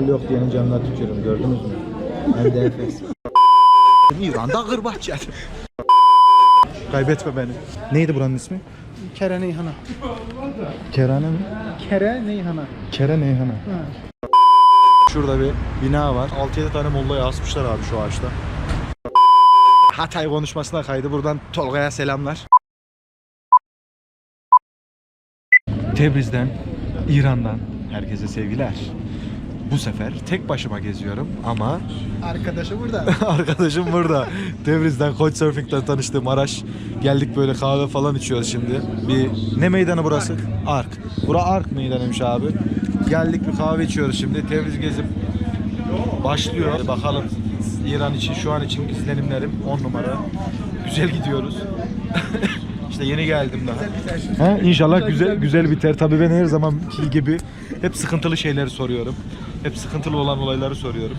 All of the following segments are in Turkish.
alkol yok diyenin canına tükürüm gördünüz mü? Ben de Efes. İran'da yedim. Kaybetme beni. Neydi buranın ismi? Kere Neyhan'a. Kerane mi? Kere Neyhan'a. Kere Neyhana. Ha. Şurada bir bina var. 6-7 tane mollayı asmışlar abi şu ağaçta. Hatay konuşmasına kaydı. Buradan Tolga'ya selamlar. Tebriz'den, İran'dan herkese sevgiler. Bu sefer tek başıma geziyorum ama Arkadaşı burada. arkadaşım burada. Tebriz'den Couchsurfing'den tanıştığım Araş. Geldik böyle kahve falan içiyoruz şimdi. Bir ne meydanı burası? Ark. Bura Ark meydanıymış abi. Geldik bir kahve içiyoruz şimdi. Tebriz gezip başlıyor. Bakalım İran için şu an için izlenimlerim 10 numara. Güzel gidiyoruz. işte yeni geldim daha. He, inşallah güzel güzel biter. Tabii ben her zamanki gibi hep sıkıntılı şeyleri soruyorum. Hep sıkıntılı olan olayları soruyorum.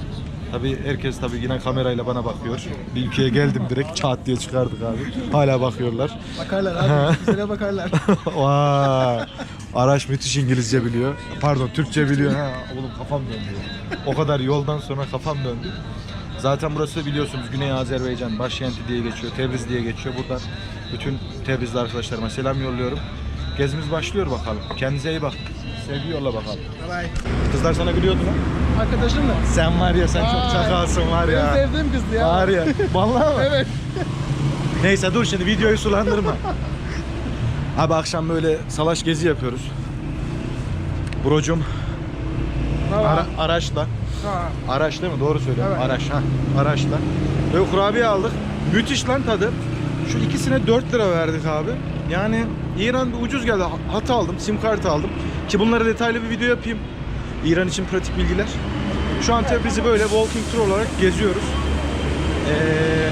Tabii herkes tabii yine kamerayla bana bakıyor. Bir ülkeye geldim direkt çat diye çıkardık abi. Hala bakıyorlar. Bakarlar abi. Bize bakarlar. Vay. Araç müthiş İngilizce biliyor. Pardon Türkçe biliyor. Ha, oğlum kafam döndü. O kadar yoldan sonra kafam döndü. Zaten burası biliyorsunuz Güney Azerbaycan başkenti diye geçiyor. Tebriz diye geçiyor. Buradan bütün Tebrizli arkadaşlarıma selam yolluyorum. Gezimiz başlıyor bakalım. Kendinize iyi bakın. Sevgi yolla bakalım. Bye. Kızlar sana gülüyordu lan. Arkadaşın mı? Sen var ya sen çok Vay. çakalsın var Benim ya. sevdiğim kızdı ya. Var ya. Vallahi mı? Evet. Neyse dur şimdi videoyu sulandırma. Abi akşam böyle salaş gezi yapıyoruz. Brocum ara, araçla. Ha. Araç değil mi? Doğru söylüyorum. Evet. Araç ha. Araçla. Böyle kurabiye aldık. Müthiş lan tadı. Şu ikisine 4 lira verdik abi. Yani İran ucuz geldi. Hat aldım, sim kartı aldım. Ki bunlara detaylı bir video yapayım. İran için pratik bilgiler. Şu an Tebriz'i böyle walking tour olarak geziyoruz. Ee,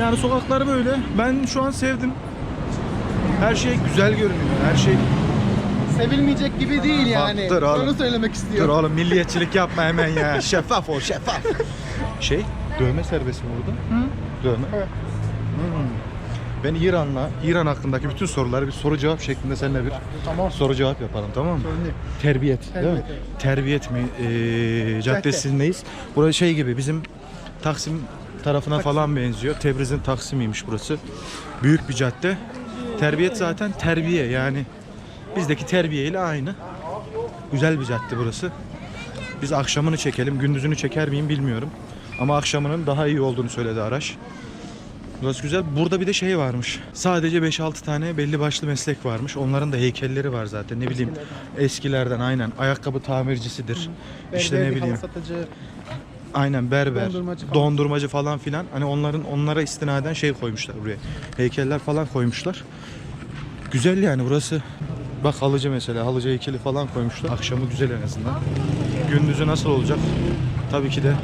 yani sokaklar böyle. Ben şu an sevdim. Her şey güzel görünüyor. Her şey Sevilmeyecek gibi değil yani. dur oğlum. Onu söylemek Dur istiyorum. oğlum milliyetçilik yapma hemen ya. Şeffaf ol şeffaf. Şey dövme serbest mi burada? Hı? Dövme. Evet. Ben İran'la, İran hakkındaki bütün soruları bir soru cevap şeklinde seninle bir Tamam. soru cevap yapalım tamam mı? Sorun değil. Terbiyet, değil mi? Terbiyet, Terbiyet mi? Ee, caddesindeyiz. Burası şey gibi bizim Taksim tarafına falan benziyor. Tebriz'in Taksim'iymiş burası. Büyük bir cadde. Terbiyet zaten terbiye yani bizdeki terbiye ile aynı. Güzel bir cadde burası. Biz akşamını çekelim. Gündüzünü çeker miyim bilmiyorum. Ama akşamının daha iyi olduğunu söyledi Araş. Burası güzel. Burada bir de şey varmış. Sadece 5-6 tane belli başlı meslek varmış. Onların da heykelleri var zaten. Ne bileyim eskilerden aynen. Ayakkabı tamircisidir. işte ne bileyim. satıcı. Aynen berber, Dondurmacı dondurmacı falan. falan, filan. Hani onların onlara istinaden şey koymuşlar buraya. Heykeller falan koymuşlar. Güzel yani burası. Bak halıcı mesela. Halıcı heykeli falan koymuşlar. Akşamı güzel en azından. Gündüzü nasıl olacak? Tabii ki de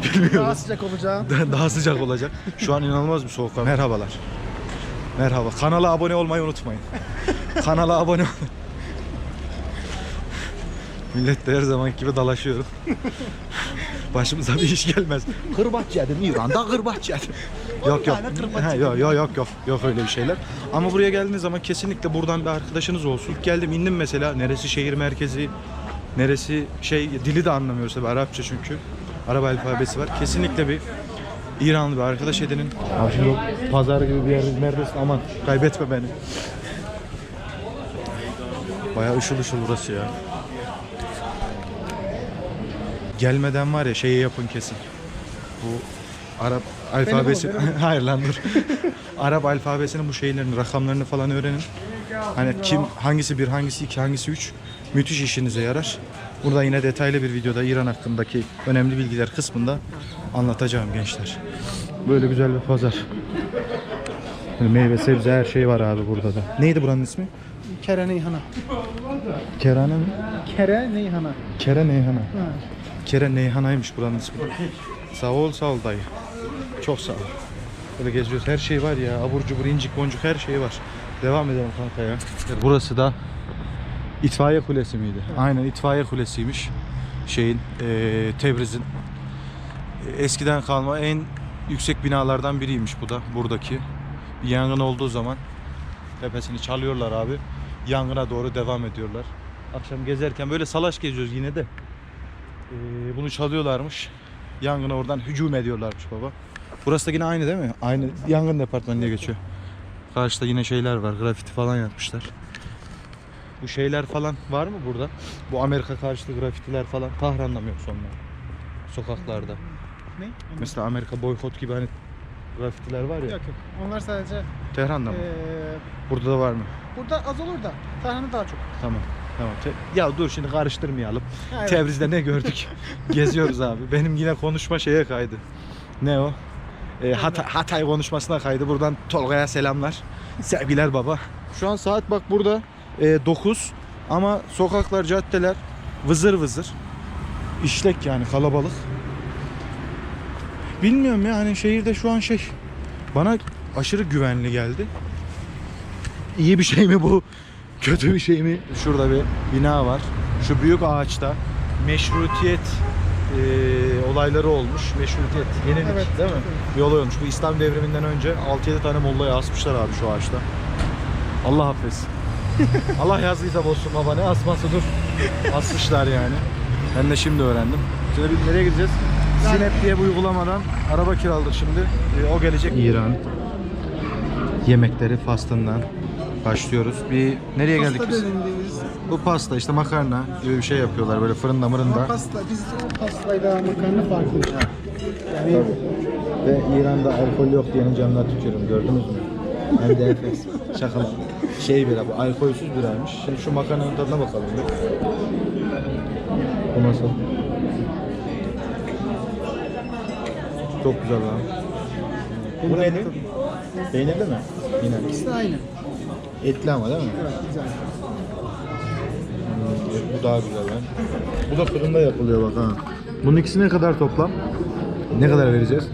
Daha bilmiyoruz. sıcak olacağı. Daha sıcak olacak. Şu an inanılmaz bir soğuk var. Merhabalar. Merhaba. Kanala abone olmayı unutmayın. Kanala abone ol. Millet de her zaman gibi dalaşıyor. Başımıza bir iş gelmez. Kırbaç yedim İran'da kırbaç yedim. Yok yok. Ha, yok yok yok yok yok öyle bir şeyler. Ama buraya geldiğiniz zaman kesinlikle buradan bir arkadaşınız olsun. İlk geldim indim mesela neresi şehir merkezi, neresi şey dili de anlamıyoruz tabii Arapça çünkü. Arap alfabesi var. Kesinlikle bir İranlı bir arkadaş edinin. Abi şimdi o pazar gibi bir yerde neredesin aman kaybetme beni. Bayağı ışıl ışıl burası ya. Gelmeden var ya şeyi yapın kesin. Bu Arap alfabesi... Benim o, benim Hayır lan dur. Arap alfabesinin bu şeylerini, rakamlarını falan öğrenin. Hani kim, hangisi bir, hangisi iki, hangisi üç. Müthiş işinize yarar. Burada yine detaylı bir videoda İran hakkındaki önemli bilgiler kısmında anlatacağım gençler. Böyle güzel bir pazar. Böyle meyve, sebze her şey var abi burada da. Neydi buranın ismi? Kere Neyhan'a. Kerane mi? Kere Neyhan'a. Kere Neyhana. Ha. Kere Neyhana'ymış buranın ismi. Sağ ol sağ ol dayı. Çok sağ ol. Böyle geziyoruz. Her şey var ya. Abur cubur, incik boncuk her şey var. Devam edelim kanka ya. Burası da itfaiye kulesi miydi? Aynen itfaiye kulesiymiş. Şeyin eee Tebriz'in e, eskiden kalma en yüksek binalardan biriymiş bu da buradaki. Bir yangın olduğu zaman tepesini çalıyorlar abi. Yangına doğru devam ediyorlar. Akşam gezerken böyle salaş geziyoruz yine de. Ee, bunu çalıyorlarmış. Yangına oradan hücum ediyorlarmış baba. Burası da yine aynı değil mi? Aynı yangın departmanı diye geçiyor. Karşıda yine şeyler var. Grafiti falan yapmışlar. Bu şeyler falan var mı burada? Bu Amerika karşıtı grafitiler falan. Tahran'da mı yoksa onlar? Sokaklarda. Ne? Mesela Amerika boykot gibi hani grafitiler var ya. Yok yok. Onlar sadece Tehran'da mı? eee, Burada da var mı? burada az olur da Tahran'da daha çok. Tamam. Tamam. Te- ya dur şimdi karıştırmayalım. Ha, evet. Tebriz'de ne gördük? Geziyoruz abi. Benim yine konuşma şeye kaydı. Ne o? Ee, Hatay, Hatay konuşmasına kaydı. Buradan Tolga'ya selamlar. Sevgiler baba. Şu an saat bak burada 9 ama sokaklar, caddeler vızır vızır. İşlek yani kalabalık. Bilmiyorum ya hani şehirde şu an şey bana aşırı güvenli geldi. İyi bir şey mi bu? Kötü bir şey mi? Şurada bir bina var. Şu büyük ağaçta meşrutiyet eee, olayları olmuş. Meşrutiyet, yenilik Evet, değil mi? evet. Bir olay olmuş. Bu İslam devriminden önce 6-7 tane mollayı asmışlar abi şu ağaçta. Allah affetsin. Allah yazdıysa bozsun baba ne asması dur. Asmışlar yani. Ben de şimdi öğrendim. Şimdi biz nereye gideceğiz? Sinep diye bir uygulamadan araba kiraladık şimdi. Ee, o gelecek. İran yemekleri fastından başlıyoruz. Bir nereye geldik Pasta biz? dediğimiz Bu pasta işte makarna gibi bir şey yapıyorlar böyle fırında mırında. pasta. Biz o pastayla makarna farklı. Yani Ve İran'da alkol yok diyenin canına tükürüm gördünüz mü? Hem de enfes. Şakalar. Şey bira bu alkolsüz biraymış. Şimdi şu makarnanın tadına bakalım bir. Bu nasıl? Çok güzel lan. Bu neydi? Peynirli mi? Yine. ikisi de aynı. Etli ama değil mi? Evet güzel. Hmm, bu daha güzel lan. Bu da fırında yapılıyor bak ha. Bunun ikisi ne kadar toplam? Ne kadar vereceğiz?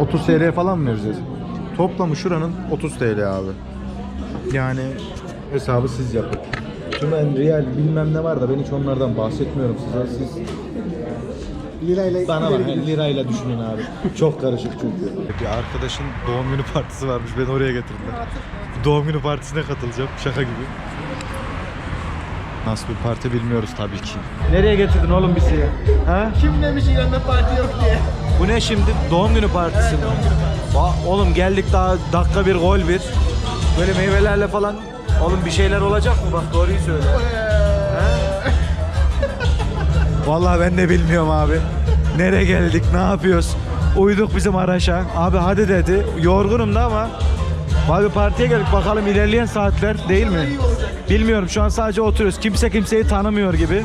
30 TL falan mı vereceğiz? Toplamı şuranın 30 TL abi. Yani hesabı siz yapın. Tümen, riyal bilmem ne var da ben hiç onlardan bahsetmiyorum size. Siz Lirayla bana bak gidiyor. lirayla düşünün abi. Çok karışık çünkü. Bir arkadaşın doğum günü partisi varmış. Beni oraya getirdiler. Doğum günü partisine katılacağım. Şaka gibi. Nasıl bir parti bilmiyoruz tabii ki. Nereye getirdin oğlum bizi? Ha? Kim demiş İran'da parti yok diye. Bu ne şimdi? Doğum günü partisi mi? Ba- oğlum geldik daha dakika bir gol bir. Böyle meyvelerle falan. Oğlum bir şeyler olacak mı? Bak doğruyu söyle. Vallahi ben de bilmiyorum abi. Nereye geldik, ne yapıyoruz? Uyduk bizim araşa. Abi hadi dedi. Yorgunum da ama. Abi partiye geldik bakalım ilerleyen saatler değil mi? Bilmiyorum şu an sadece oturuyoruz. Kimse kimseyi tanımıyor gibi.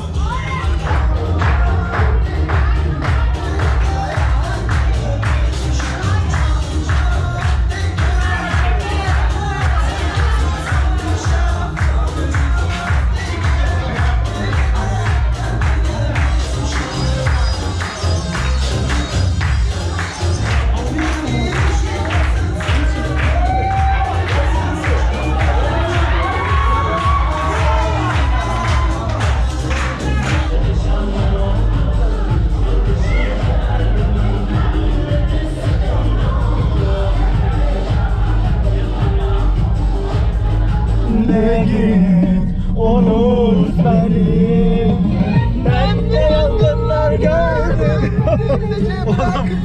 Gördüm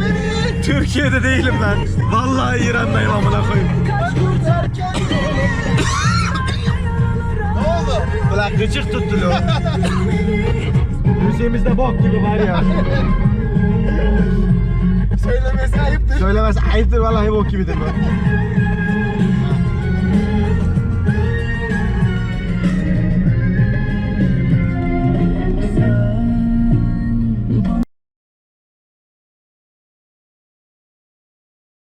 Türkiye'de değilim ben Vallahi İran'dayım amına koyayım Ne oldu? Ulan gıcık tuttu lan Müziğimizde bok gibi var ya Söylemesi ayıptır. Söylemez ayıptır vallahi bok gibidir bu